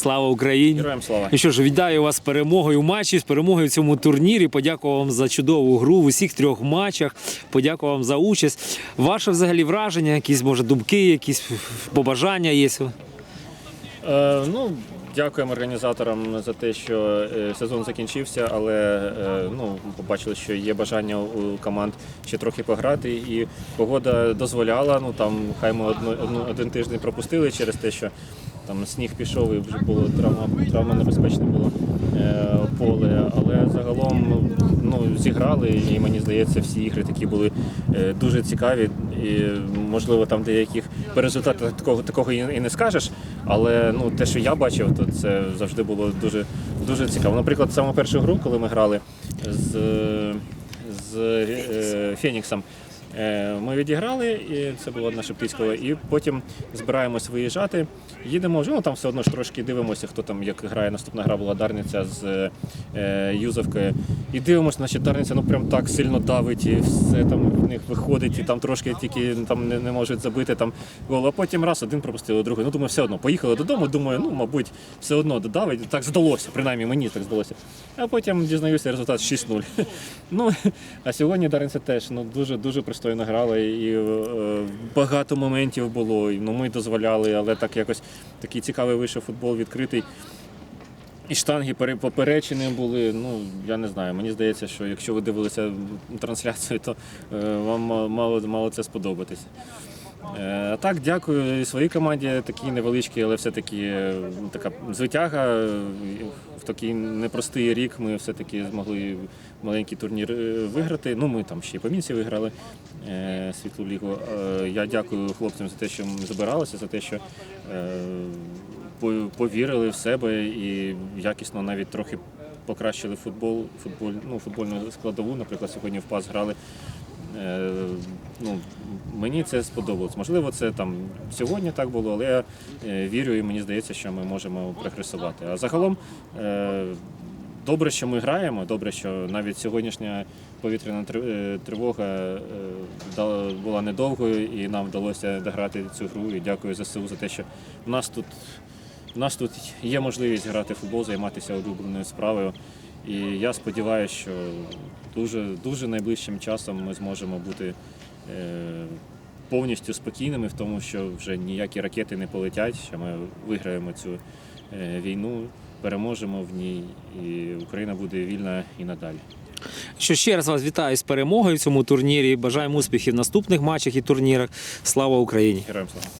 Слава Україні! Героям слава. Ну що ж, вітаю вас з перемогою в матчі, з перемогою в цьому турнірі. Подякую вам за чудову гру в усіх трьох матчах. Подякую вам за участь. Ваше взагалі враження, якісь може думки, якісь побажання є? Е, ну, дякуємо організаторам за те, що е, сезон закінчився, але е, ну, побачили, що є бажання у команд ще трохи пограти, і погода дозволяла. Ну там хай ми одну, одну, один тиждень пропустили через те, що там сніг пішов і вже було травма, травма небезпечне було е, поле. Але загалом ну, зіграли, і мені здається, всі ігри такі були е, дуже цікаві. І можливо там деяких по результатах такого такого і не скажеш. Але ну те, що я бачив, то це завжди було дуже дуже цікаво. Наприклад, саме першу гру, коли ми грали з, з е, Феніксом. Е, Ми відіграли, і це було на Шептицького, і потім збираємось виїжджати. Їдемо вже, ну там все одно ж трошки дивимося, хто там як грає. Наступна гра була Дарниця з е, Юзовкою. І дивимося, значить, Дарниця ну прям так сильно давить, і все там в них виходить, і там трошки тільки там не, не можуть забити там гол. А потім раз один пропустили, другий. Ну думаю, все одно. Поїхали додому. Думаю, ну мабуть, все одно додавить. Так здалося, принаймні мені так здалося. А потім дізнаюся результат 6-0. Ну а сьогодні Дарниця теж ну дуже дуже пристойно грали, і е, багато моментів було. Ну ми дозволяли, але так якось такий цікавий вийшов футбол відкритий. І штанги пере- поперечені були. Ну я не знаю. Мені здається, що якщо ви дивилися трансляцію, то е, вам мало, мало це сподобатися. Е, так, дякую своїй команді, такій невеличкій, але все-таки е, така звитяга. Е, В такий непростий рік ми все-таки змогли маленький турнір виграти. Ну, ми там ще й по мінці виграли світлу лігу. Я дякую хлопцям за те, що ми забиралися, за те, що повірили в себе і якісно навіть трохи покращили футбол, футболь, ну, футбольну складову. Наприклад, сьогодні в ПАС грали. Е, ну, мені це сподобалось. Можливо, це там сьогодні так було, але я е, вірю і мені здається, що ми можемо прогресувати. А загалом е, добре, що ми граємо, добре, що навіть сьогоднішня повітряна тривога була недовгою і нам вдалося дограти цю гру. І дякую ЗСУ за те, що в нас тут, в нас тут є можливість грати в футбол, займатися улюбленою справою. І я сподіваюся, що дуже, дуже найближчим часом ми зможемо бути е, повністю спокійними в тому, що вже ніякі ракети не полетять, що ми виграємо цю е, війну, переможемо в ній, і Україна буде вільна і надалі. Що ще раз вас вітаю з перемогою в цьому турнірі. Бажаємо успіхів в наступних матчах і турнірах. Слава Україні! Героям слава!